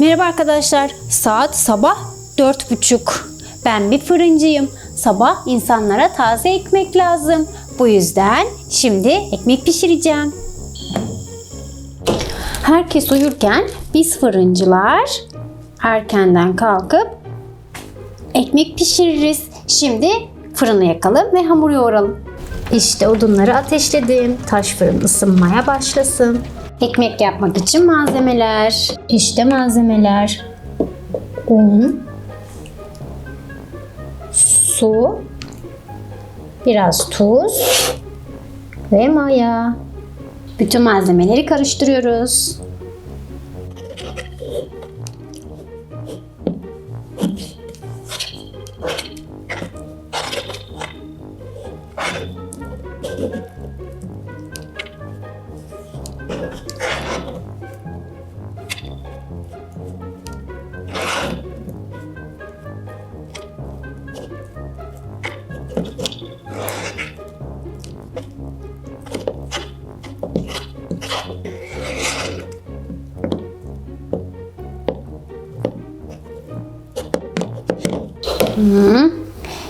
Merhaba arkadaşlar. Saat sabah dört buçuk. Ben bir fırıncıyım. Sabah insanlara taze ekmek lazım. Bu yüzden şimdi ekmek pişireceğim. Herkes uyurken biz fırıncılar erkenden kalkıp ekmek pişiririz. Şimdi fırını yakalım ve hamur yoğuralım. İşte odunları ateşledim. Taş fırın ısınmaya başlasın. Ekmek yapmak için malzemeler. İşte malzemeler. Un, su, biraz tuz ve maya. Bütün malzemeleri karıştırıyoruz.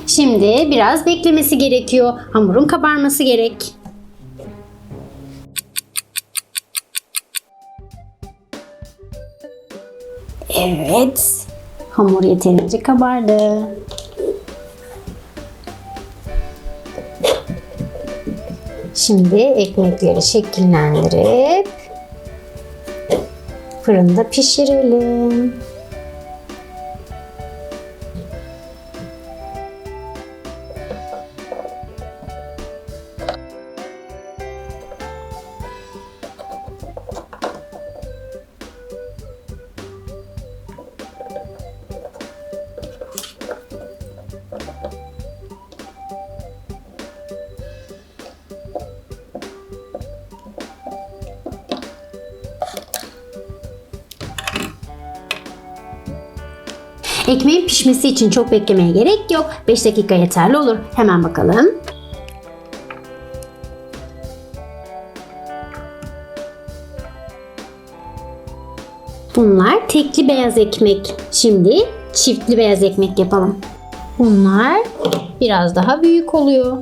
Şimdi biraz beklemesi gerekiyor. Hamurun kabarması gerek. Evet. Hamur yeterince kabardı. Şimdi ekmekleri şekillendirip fırında pişirelim. Ekmeğin pişmesi için çok beklemeye gerek yok. 5 dakika yeterli olur. Hemen bakalım. Bunlar tekli beyaz ekmek. Şimdi çiftli beyaz ekmek yapalım. Bunlar biraz daha büyük oluyor.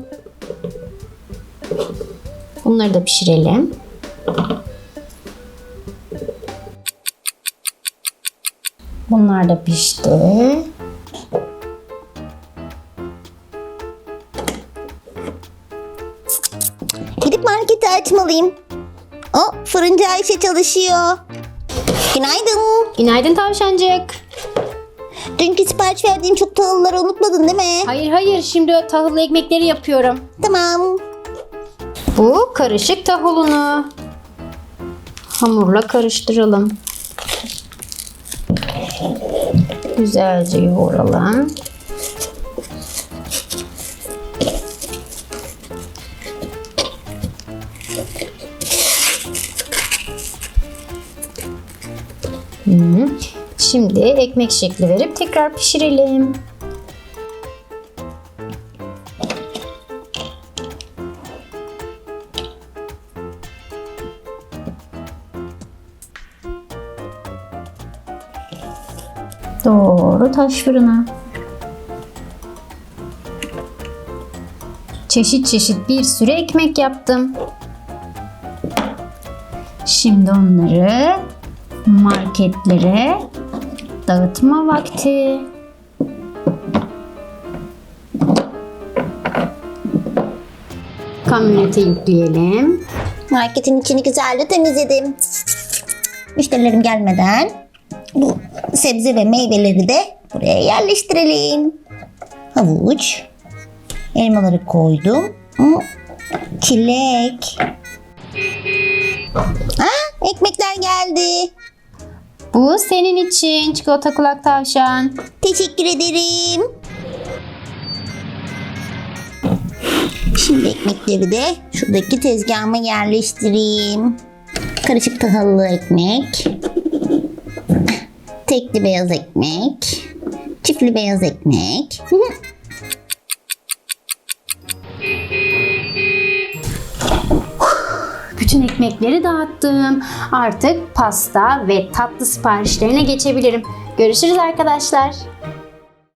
Bunları da pişirelim. Bunlar da pişti. Gidip marketi açmalıyım. O fırıncı Ayşe çalışıyor. Günaydın. Günaydın tavşancık. Dünkü sipariş verdiğim çok tahılları unutmadın değil mi? Hayır hayır şimdi o tahıllı ekmekleri yapıyorum. Tamam. Bu karışık tahıl unu. Hamurla karıştıralım. Güzelce yoğuralım. Şimdi ekmek şekli verip tekrar pişirelim. Doğru taş fırına. Çeşit çeşit bir sürü ekmek yaptım. Şimdi onları marketlere dağıtma vakti. Kamyonete yükleyelim. Marketin içini güzelce temizledim. Müşterilerim gelmeden bu sebze ve meyveleri de buraya yerleştirelim. Havuç. Elmaları koydum. Çilek. Ha, ekmekler geldi. Bu senin için çikolata kulak tavşan. Teşekkür ederim. Şimdi ekmekleri de şuradaki tezgahıma yerleştireyim. Karışık tahıllı ekmek. Tekli beyaz ekmek. Çiftli beyaz ekmek. Bütün ekmekleri dağıttım. Artık pasta ve tatlı siparişlerine geçebilirim. Görüşürüz arkadaşlar.